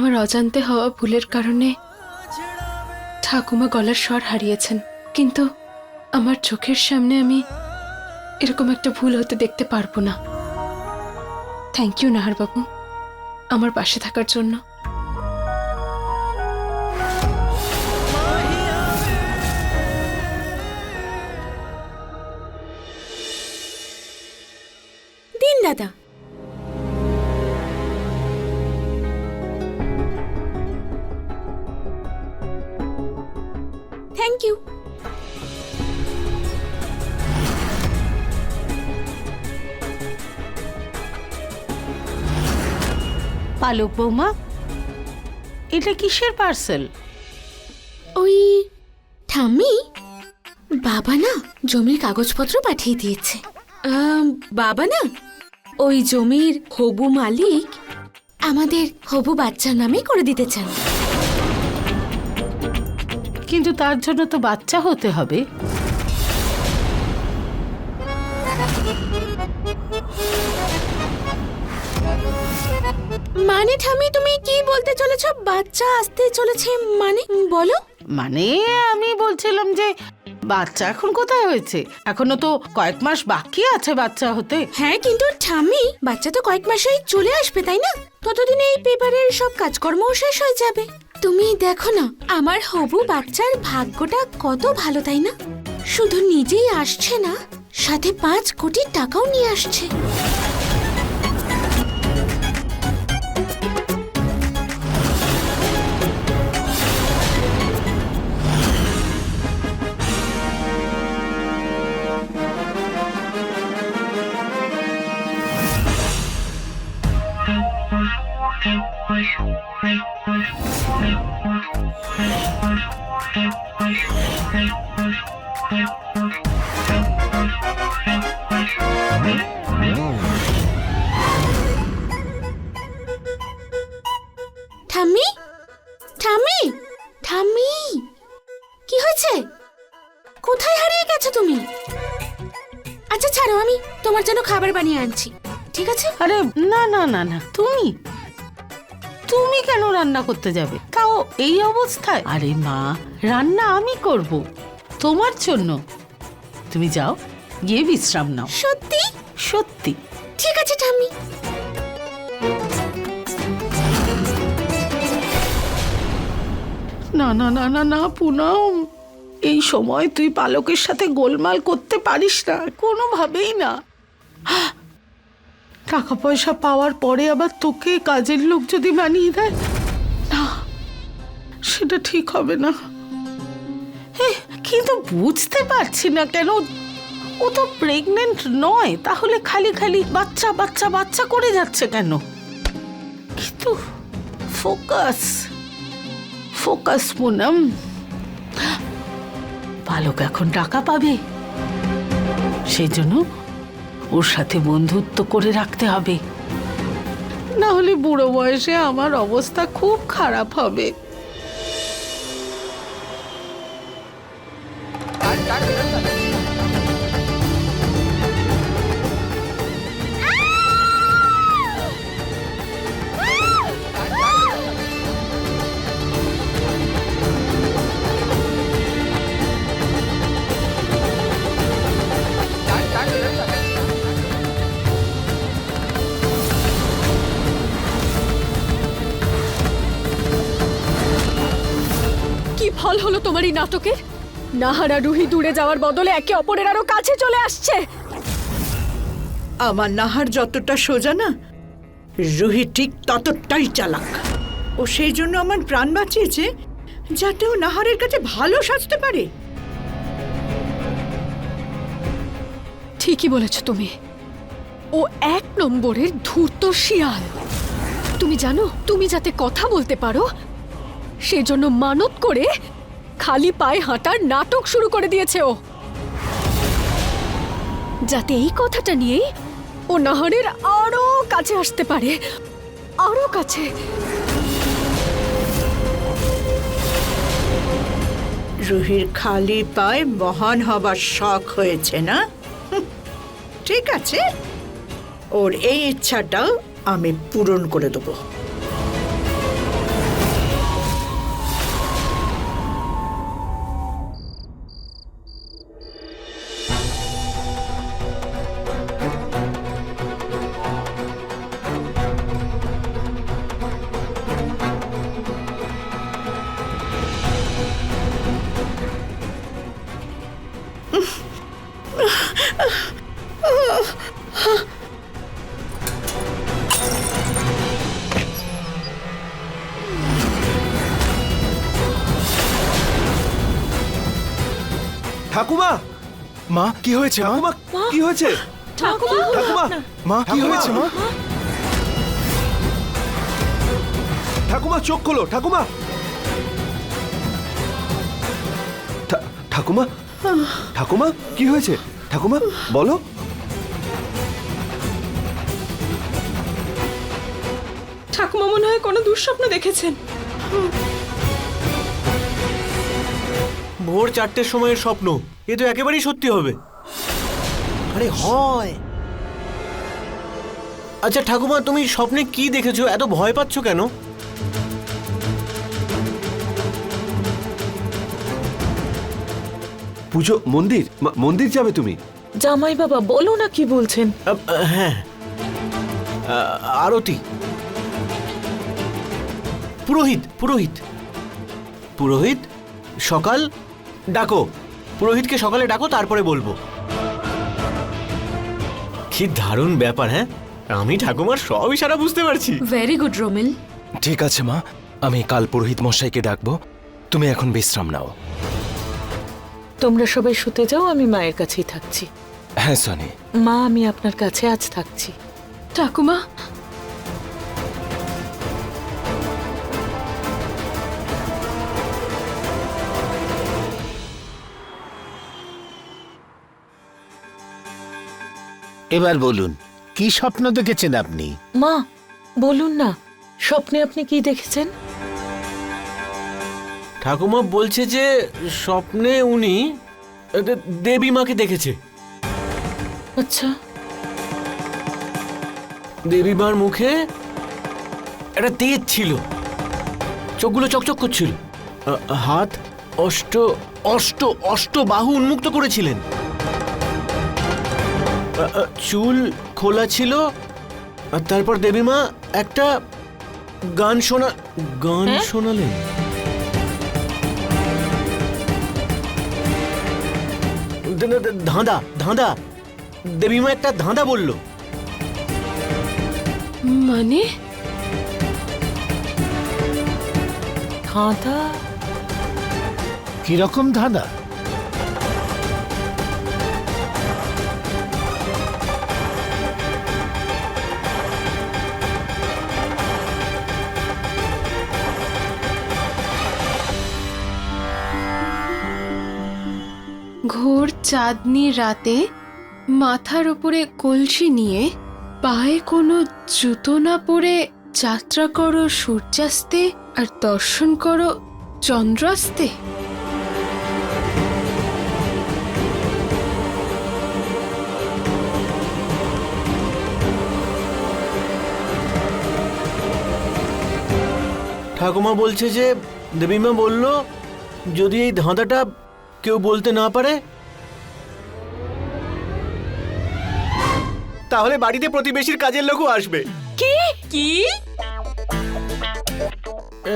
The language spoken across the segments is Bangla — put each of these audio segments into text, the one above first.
আমার অজান্তে হওয়া ভুলের কারণে ঠাকুমা গলার স্বর হারিয়েছেন। কিন্তু আমার চোখের সামনে আমি এরকম একটা ভুল হতে দেখতে পারব না। থ্যাংক ইউ নাহারবাবু। আমার পাশে থাকার জন্য। থ্যাংক ইউ পালক বৌমা এটা কিসের পার্সেল ওই ঠাম্মি বাবা না জমির কাগজপত্র পাঠিয়ে দিয়েছে। বাবা না ওই জমির হবু মালিক আমাদের হবু বাচ্চার নামে করে দিতে চান। কিন্তু তার জন্য তো বাচ্চা হতে হবে। মানে ঠামি তুমি কি বলতে চলেছ? বাচ্চা আসতে চলেছে মানে? বলো। মানে আমি বলছিলাম যে বাচ্চা এখন কোথায় হয়েছে? এখনও তো কয়েক মাস বাকি আছে বাচ্চা হতে। হ্যাঁ কিন্তু ঠামি বাচ্চা তো কয়েক মাসেই চলে আসবে তাই না? ততদিনে এই পেপারের সব কাজকর্মও শেষ হয়ে যাবে। তুমি দেখো না, আমার হবু বাচ্চার ভাগ্যটা কত ভালো, তাই না? শুধু নিজেই আসছে না, সাথে পাঁচ কোটি টাকাও নিয়ে আসছে। আনছি। ঠিক আছে? আরে না না না না। তুমি? তুমি কেন রান্না করতে যাবে? তাও এই অবস্থায়? আরে মা রান্না আমি করব। তোমার জন্য। তুমি যাও গিয়ে বিশ্রাম নাও। সত্যি? সত্যি। ঠিক আছে ঠাম্মি। না না না না না পুনম। এই সময় তুই পালকের সাথে গোলমাল করতে পারিস না। কোনোভাবেই না। টাকা পয়সা পাওয়ার পরে আবার তোকে কাজের লোক যদি বানিয়ে দেয় না। সেটা ঠিক হবে না। কিন্তু বুঝতে পারছি না কেন ও তো প্রেগনেন্ট নয় তাহলে খালি খালি বাচ্চা বাচ্চা বাচ্চা করে যাচ্ছে কেন? কিন্তু ফোকাস ফোকাস পুনম বালক এখন টাকা পাবে। সেই জন্য ওর সাথে বন্ধুত্ব করে রাখতে হবে। না হলে বুড়ো বয়সে আমার অবস্থা খুব খারাপ হবে। ফল হলো তোমার এই নাটকের? নাহারা রুহি দূরে যাওয়ার বদলে একে অপরের আরও কাছে চলে আসছে। আমার নাহার যতটা সোজা না রুহি ঠিক ততটাই চালাক। ও সেই জন্য আমার প্রাণ বাঁচিয়েছে যাতে ও নাহারের কাছে ভালো সাজতে পারে। ঠিকই বলেছ তুমি। ও এক নম্বরের ধূর্ত শিয়াল। তুমি জানো তুমি যাতে কথা বলতে পারো সেজন্য মানত করে খালি পায়ে হাঁটার নাটক শুরু করে দিয়েছে ও। যাতে এই কথাটা নিয়েই ও নাহারের আরও কাছে আসতে পারে। আরও কাছে। রুহির খালি পায়ে মহান হবার শখ হয়েছে না? ঠিক আছে। ওর এই ইচ্ছাটাও আমি পূরণ করে দেবো। মা কি হয়েছে মা? কি হয়েছে? ঠাকুমা মা কি হয়েছে মা। ঠাকুমা চোখ খোলো ঠাকুমা। ঠা- ঠাকুমা ঠাকুমা কি হয়েছে? ঠাকুমা বলো। ঠাকুমা মনে হয় কোনো দুঃস্বপ্ন দেখেছেন। ভোর চারটের সময়ের স্বপ্ন। এ তো একেবারেই সত্যি হবে। আরে হয়। আচ্ছা ঠাকুমা তুমি স্বপ্নে কি দেখেছ? এত ভয় পাচ্ছ কেন? পুজো মন্দির? মন্দির যাবে তুমি? জামাই বাবা বলো না কি বলছেন। হ্যাঁ। আরতি। পুরোহিত পুরোহিত। পুরোহিত সকাল ডাকো। পুরোহিতকে সকালে ডাকো তারপরে বলব। কি দারুণ ব্যাপার হ্যাঁ? আমি ঠাকুমার সব ইশারা বুঝতে পারছি। ভেরি গুড রোমিল ঠিক আছে মা। আমি কাল পুরোহিত মশাইকে ডাকবো। তুমি এখন বিশ্রাম নাও। তোমরা সবাই শুতে যাও আমি মায়ের কাছেই থাকছি। হ্যাঁ সনি। মা আমি আপনার কাছে আজ থাকছি। ঠাকুমা এবার বলুন কি স্বপ্ন দেখেছেন আপনি? মা বলুন না স্বপ্নে আপনি কি দেখেছেন? ঠাকুমা বলছে যে স্বপ্নে উনি দে- দেবী মাকে দেখেছে। আচ্ছা। দেবী মার মুখে একটা তেজ ছিল। চোখগুলো চকচক করছিল। আ- হাত অষ্ট অষ্ট অষ্ট বাহু উন্মুক্ত করেছিলেন। চুল খোলা ছিল আর তারপর দেবী মা একটা গান শোনা গান শোনালেন। দে- দে- ধাঁধা ধাঁধা। দেবী মা একটা ধাঁধা বলল। মানে? ধাঁধা? কীরকম ধাঁধা? ঘোর চাঁদনি রাতে মাথার উপরে কলসি নিয়ে পায়ে কোনো জুতো না পরে যাত্রা করো সূর্যাস্তে আর দর্শন করো চন্দ্রাস্তে। ঠাকুমা বলছে যে দেবীমা বলল, যদি এই ধাঁধাটা কেউ বলতে না পারে? তাহলে বাড়িতে প্রতিবেশীর কাজের লোকও আসবে। কি? কি?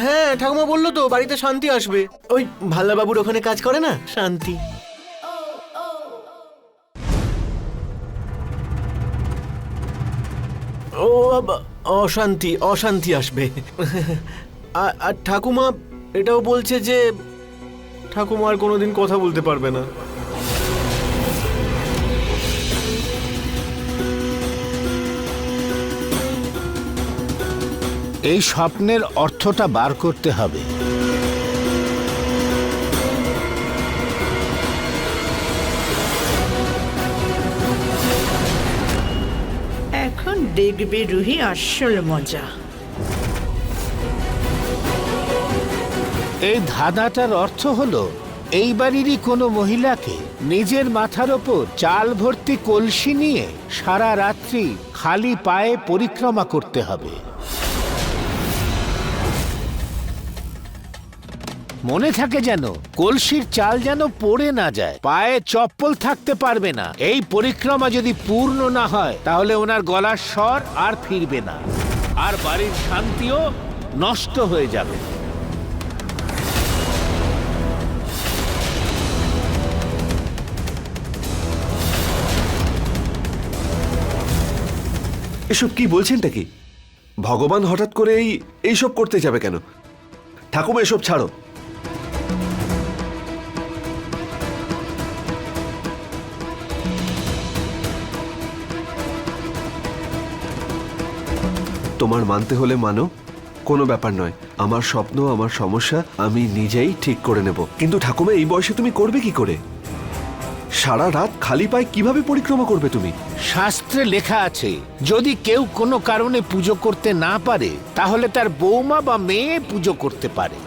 হ্যাঁ ঠাকুমা বলল তো বাড়িতে শান্তি আসবে। ওই ভাল্লাবাবুর ওখানে কাজ করে না? শান্তি। ও অশান্তি অশান্তি আসবে। আর- আর ঠাকুমা এটাও বলছে যে ঠাকুমা আর কোনোদিন কথা বলতে পারবে না। এই স্বপ্নের অর্থটা বার করতে হবে। এখন দেখবে রুহি আসল মজা। এই ধাঁধাটার অর্থ হলো, এই বাড়িরই কোনো মহিলাকে নিজের মাথার ওপর চাল ভর্তি কলসি নিয়ে সারা রাত্রি খালি পায়ে পরিক্রমা করতে হবে। মনে থাকে যেন কলসির চাল যেন পড়ে না যায়, পায়ে চপ্পল থাকতে পারবে না। এই পরিক্রমা যদি পূর্ণ না হয়, তাহলে ওনার গলার স্বর আর ফিরবে না। আর বাড়ির শান্তিও নষ্ট হয়ে যাবে। এসব কি বলছেনটা কি? ভগবান হঠাৎ করে এই এইসব করতে যাবে কেন? ঠাকুমা, এসব ছাড়ো। তোমার মানতে হলে মানো, কোনো ব্যাপার নয়। আমার স্বপ্ন, আমার সমস্যা, আমি নিজেই ঠিক করে নেব। কিন্তু ঠাকুমা, এই বয়সে তুমি করবে কি করে? সারা রাত খালি পায়ে কীভাবে পরিক্রমা করবে তুমি? শাস্ত্রে লেখা আছে যদি কেউ কোনো কারণে পুজো করতে না পারে তাহলে তার বৌমা বা মেয়ে পুজো করতে পারে।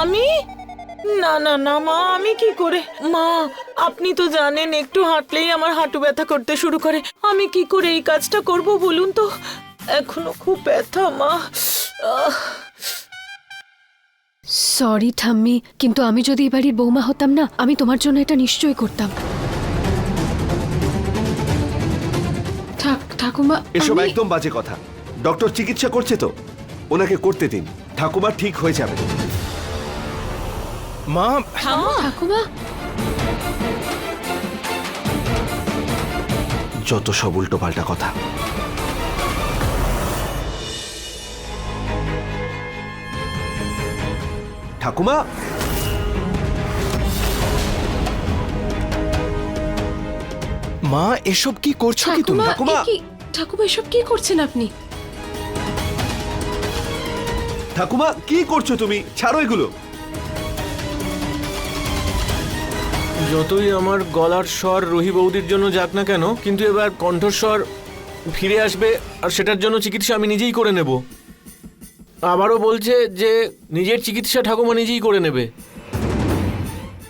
আমি? না না না মা আমি কি করে? মা আপনি তো জানেন একটু হাঁটলেই আমার হাঁটু ব্যথা করতে শুরু করে। আমি কি করে এই কাজটা করব বলুন তো? এখনও খুব ব্যথা মা। সরি ঠাম্মি কিন্তু আমি যদি এ বাড়ির বৌমা হতাম না আমি তোমার জন্য এটা নিশ্চয়ই করতাম। ঠাকুমা এসব একদম বাজে কথা। ডক্টর চিকিৎসা করছে তো। ওনাকে করতে দিন। ঠাকুমা ঠিক হয়ে যাবে। মা! ঠাকুমা। যত সব উল্টো পাল্টা কথা। ঠাকুমা। মা এসব কি করছ কি তুমি? ঠাকুমা ঠাকুমা! এসব কি করছেন আপনি? ঠাকুমা কি করছ তুমি? ছাড়ো এগুলো। যতই আমার গলার স্বর রুহি বৌদির জন্য যাক না কেন কিন্তু এবার কণ্ঠস্বর ফিরে আসবে আর সেটার জন্য চিকিৎসা আমি নিজেই করে নেব। আবারও বলছে যে নিজের চিকিৎসা ঠাকুমা নিজেই করে নেবে।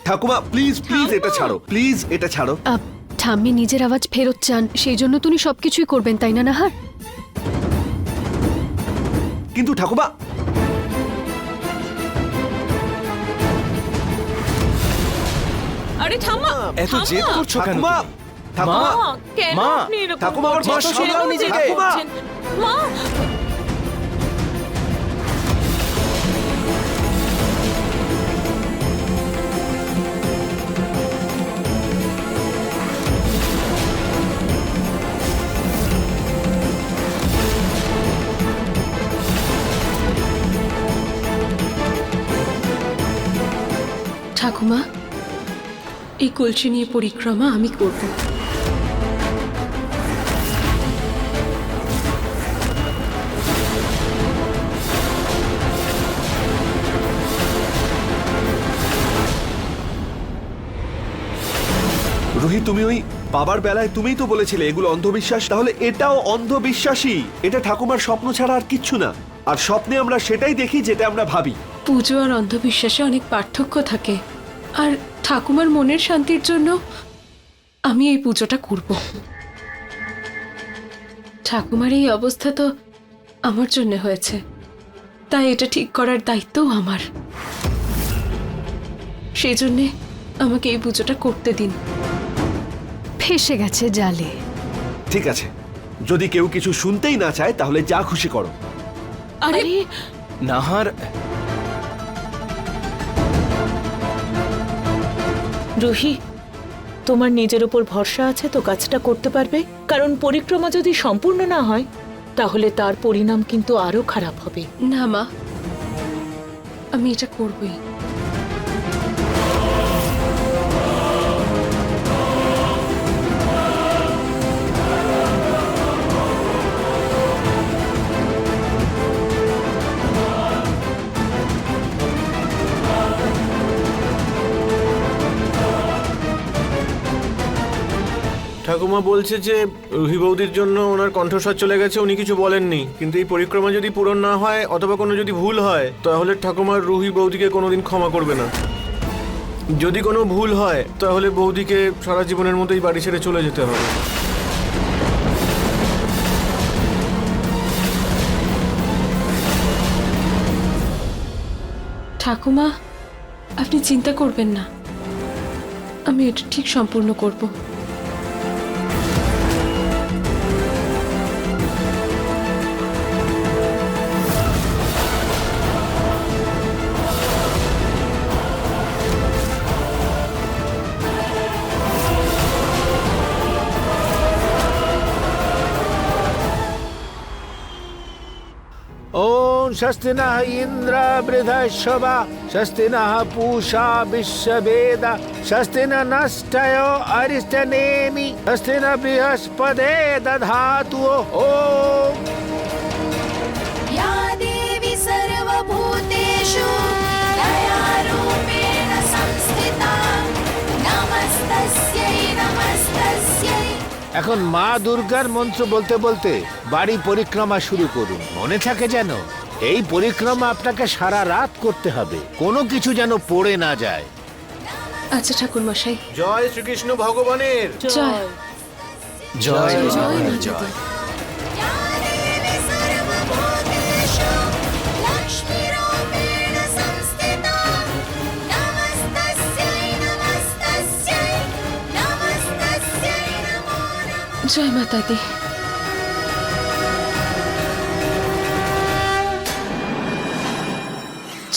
ঠাকুমা প্লিজ প্লিজ এটা ছাড়ো প্লিজ এটা ছাড়ো। আহ, ঠাম্মি নিজের আওয়াজ ফেরত চান সেই জন্য তুমি সবকিছুই করবেন তাই না নাহার? কিন্তু ঠাকুমা আরে থামা এত জেদ করছ কেন ঠাকুমা তুমি? ঠাকুমা মা কেন মা, আপনি এরকম ঠাকুমা, আমার করছেন? কেন শোনাও নিজেকে ঠাকুমা। মা! এই কলসি নিয়ে পরিক্রমা আমি করব। রুহি তুমি ওই বাবার বেলায় তুমিই তো বলেছিলে এগুলো অন্ধবিশ্বাস তাহলে এটাও অন্ধবিশ্বাসী এটা ঠাকুমার স্বপ্ন ছাড়া আর কিচ্ছু না। আর স্বপ্নে আমরা সেটাই দেখি যেটা আমরা ভাবি। পুজো আর অন্ধবিশ্বাসে অনেক পার্থক্য থাকে। আর ঠাকুমার মনের শান্তির জন্য আমি এই পুজোটা করব। ঠাকুমার এই অবস্থা তো আমার জন্য হয়েছে। তাই এটা ঠিক করার দায়িত্বও আমার। সেই জন্যে আমাকে এই পুজোটা করতে দিন। ফেসে গেছে জালে। ঠিক আছে। যদি কেউ কিছু শুনতেই না চায় তাহলে যা খুশি করো। আরে নাহার রুহি, তোমার নিজের উপর ভরসা আছে তো কাজটা করতে পারবে? কারণ পরিক্রমা যদি সম্পূর্ণ না হয়, তাহলে তার পরিণাম কিন্তু আরও খারাপ হবে। না মা, আমি এটা করবই। ঠাকুমা বলছে যে রুহি বৌদির জন্য ওনার কণ্ঠস্বর চলে গেছে, উনি কিছু বলেননি। কিন্তু এই পরিক্রমা যদি পূরণ না হয় অথবা কোনো যদি ভুল হয়, তাহলে ঠাকুমার রুহি বৌদিকে কোনোদিন ক্ষমা করবে না। যদি কোনো ভুল হয়, তাহলে বৌদিকে সারা জীবনের মতোই বাড়ি ছেড়ে চলে যেতে হবে। ঠাকুমা, আপনি চিন্তা করবেন না। আমি এটা ঠিক সম্পূর্ণ করব। ও स्वस्ति नः इन्द्र बृहस्पवा स्वस्ति नः पूषा विश्ववेद स्वस्ति न नष्टयो अरिष्टनेमि स्वस्ति न बृहस्पदे दधातु ॐ या देवी सर्वभूतेषु दयारूपेण संस्थिता नमस्तस्यै नमस्तस्यै এখন মা দুর্গার মন্ত্র বলতে বলতে বাড়ি পরিক্রমা শুরু করুন মনে থাকে যেন এই পরিক্রমা আপনাকে সারা রাত করতে হবে। কোনো কিছু যেন পড়ে না যায়। আচ্ছা ঠাকুর মশাই জয় শ্রীকৃষ্ণ ভগবানের। জয়। জয় জয় মা দিদি या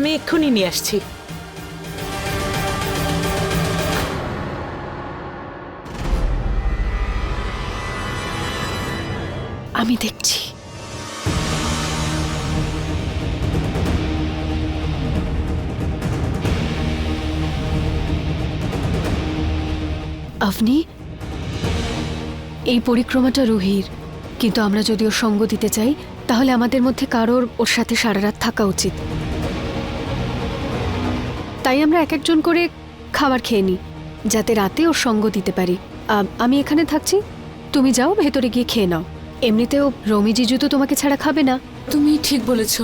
আমি এক্ষুনি নিয়ে আসছি। আমি দেখছি। আপনি এই পরিক্রমাটা রুহির। কিন্তু আমরা যদি ওর সঙ্গ দিতে চাই, তাহলে আমাদের মধ্যে কারোর ওর সাথে সারা রাত থাকা উচিত। তাই আমরা এক একজন করে খাবার খেয়ে নিই, যাতে রাতে ওর সঙ্গ দিতে পারি। আমি এখানে থাকছি। তুমি যাও, ভেতরে গিয়ে খেয়ে নাও। এমনিতেও রমি জিজু তো তোমাকে ছাড়া খাবে না। তুমি ঠিক বলেছ।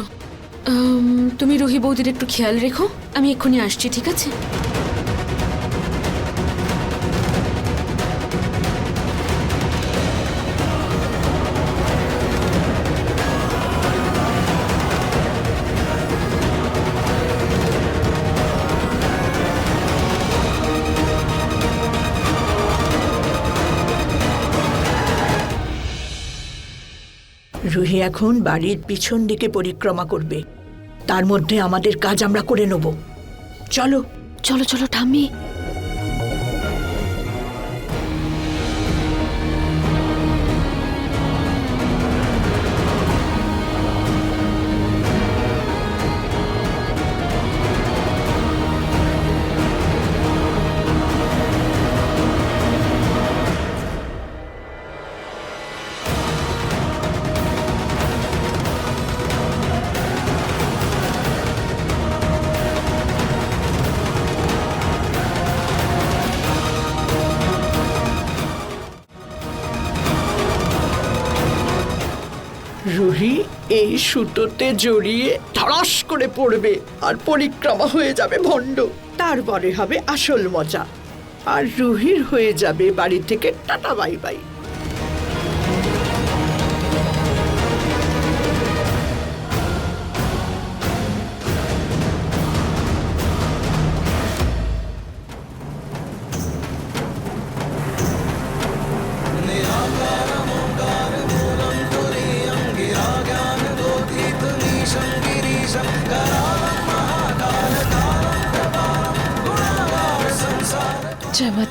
তুমি রুহি বৌদির একটু খেয়াল রেখো। আমি এক্ষুনি আসছি, ঠিক আছে? রুহি এখন বাড়ির পিছন দিকে পরিক্রমা করবে। তার মধ্যে আমাদের কাজ আমরা করে নেব। চলো। চলো চলো, ঠাম্মি। সুতোতে জড়িয়ে ধরাস করে পড়বে আর পরিক্রমা হয়ে যাবে ভণ্ড। তারপরে হবে আসল মজা। আর রুহির হয়ে যাবে বাড়ি থেকে টাটা বাই বাই।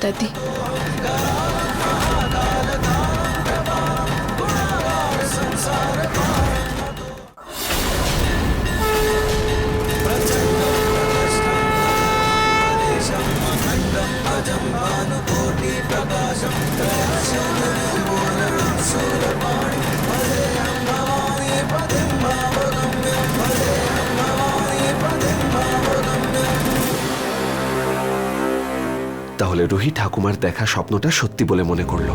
জয় তাহলে রুহি ঠাকুমার দেখা স্বপ্নটা সত্যি বলে মনে করল।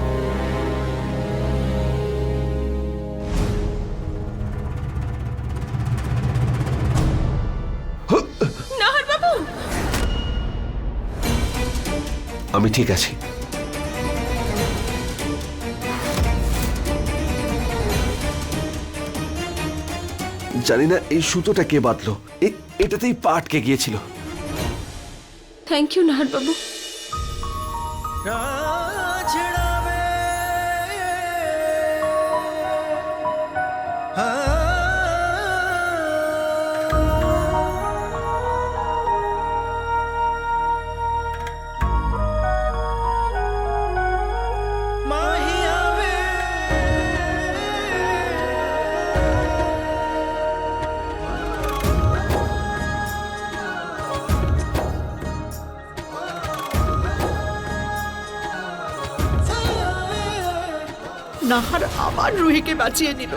আমি ঠিক আছি। জানি না এই সুতোটা কে বাঁধলো। এটাতেই পা আটকে গিয়েছিল। থ্যাংক ইউ নাহার বাবু। নাহার আবার রুহিকে বাঁচিয়ে নিল।